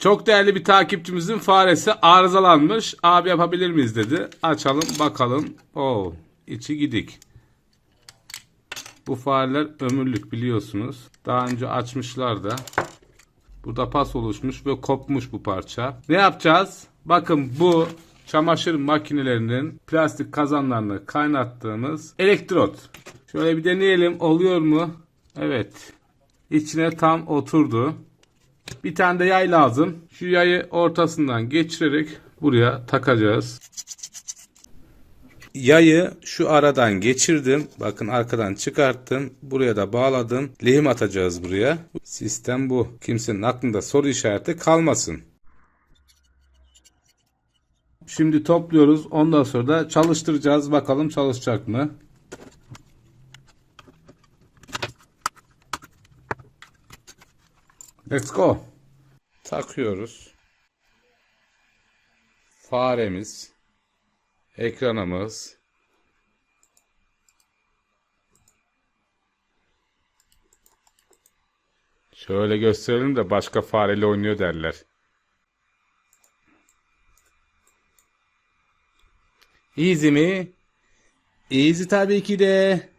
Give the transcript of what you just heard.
Çok değerli bir takipçimizin faresi arızalanmış. Abi yapabilir miyiz dedi. Açalım bakalım. Oo, içi gidik. Bu fareler ömürlük biliyorsunuz. Daha önce açmışlar da. Burada pas oluşmuş ve kopmuş bu parça. Ne yapacağız? Bakın bu çamaşır makinelerinin plastik kazanlarını kaynattığımız elektrot. Şöyle bir deneyelim. Oluyor mu? Evet. İçine tam oturdu. Bir tane de yay lazım. Şu yayı ortasından geçirerek buraya takacağız. Yayı şu aradan geçirdim. Bakın arkadan çıkarttım. Buraya da bağladım. Lehim atacağız buraya. Sistem bu. Kimsenin aklında soru işareti kalmasın. Şimdi topluyoruz. Ondan sonra da çalıştıracağız. Bakalım çalışacak mı? Let's go. Takıyoruz. Faremiz. Ekranımız. Şöyle gösterelim de başka fareyle oynuyor derler. Easy mi? Easy tabii ki de.